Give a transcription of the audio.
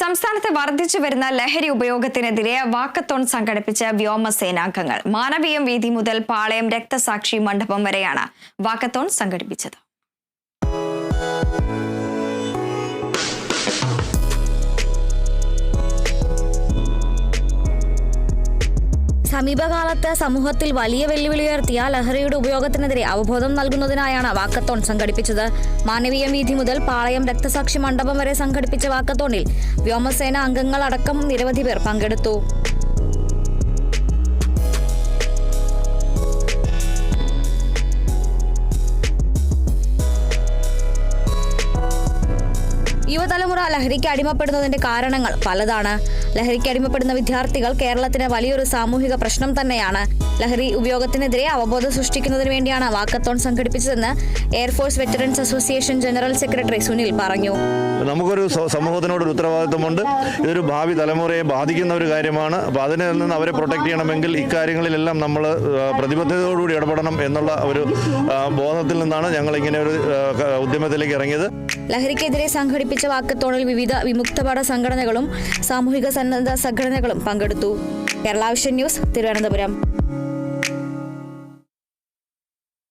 സംസ്ഥാനത്ത് വർദ്ധിച്ചു വരുന്ന ലഹരി ഉപയോഗത്തിനെതിരെ വാക്കത്തോൺ സംഘടിപ്പിച്ച വ്യോമസേനാംഗങ്ങൾ. മാനവീയം വീതി മുതൽ പാളയം രക്തസാക്ഷി മണ്ഡപം വരെയാണ് വാക്കത്തോൺ സംഘടിപ്പിച്ചത്. സമീപകാലത്ത് സമൂഹത്തിൽ വലിയ വെല്ലുവിളി ഉയർത്തിയ ലഹരിയുടെ ഉപയോഗത്തിനെതിരെ അവബോധം നൽകുന്നതിനായാണ് വാക്കത്തോൺ സംഘടിപ്പിച്ചത്. മാനവീയം വീതി മുതൽ പാളയം രക്തസാക്ഷി മണ്ഡപം വരെ സംഘടിപ്പിച്ച വാക്കത്തോണിൽ വ്യോമസേന അംഗങ്ങളടക്കം നിരവധി പേർ പങ്കെടുത്തു. യുവതലമുറ ലഹരിക്ക് അടിമപ്പെടുന്നതിന്റെ കാരണങ്ങൾ പലതാണ്. ലഹരിക്ക് അടിമപ്പെടുന്ന വിദ്യാർത്ഥികൾ കേരളത്തിന് വലിയൊരു സാമൂഹിക പ്രശ്നം തന്നെയാണ്. ലഹരി ഉപയോഗത്തിനെതിരെ അവബോധം സൃഷ്ടിക്കുന്നതിന് വേണ്ടിയാണ് walkathon സംഘടിപ്പിച്ചതെന്ന് air force veterans association general secretary Sunil പറഞ്ഞു. നമുക്കൊരു സമൂഹത്തിനോടൊരു ഉത്തരവാദിത്വമുണ്ട്. ഇതൊരു ഭാവി തലമുറയെ ബാധിക്കുന്ന ഒരു കാര്യമാണ്. അപ്പോൾ അതിൽ നിന്ന് അവരെ പ്രൊട്ടക്ട് ചെയ്യണമെങ്കിൽ ഇക്കാര്യങ്ങളിലെല്ലാം നമ്മൾ പ്രതിബദ്ധതയോടുകൂടി ഇടപെടണം എന്നുള്ള ഒരു ബോധത്തിൽ നിന്നാണ് ഞങ്ങൾ ഇങ്ങനെ ഒരു ഉദ്യമത്തിലേക്ക് ഇറങ്ങിയത്. ലഹരിക്കെതിരെ സംഘടിപ്പിച്ച വാക്കത്തോണിൽ വിവിധ വിമുക്തപാഠ സംഘടനകളും സാമൂഹിക സന്നദ്ധ സംഘടനകളും പങ്കെടുത്തു. Kerala vision news Thiruvananthapuram.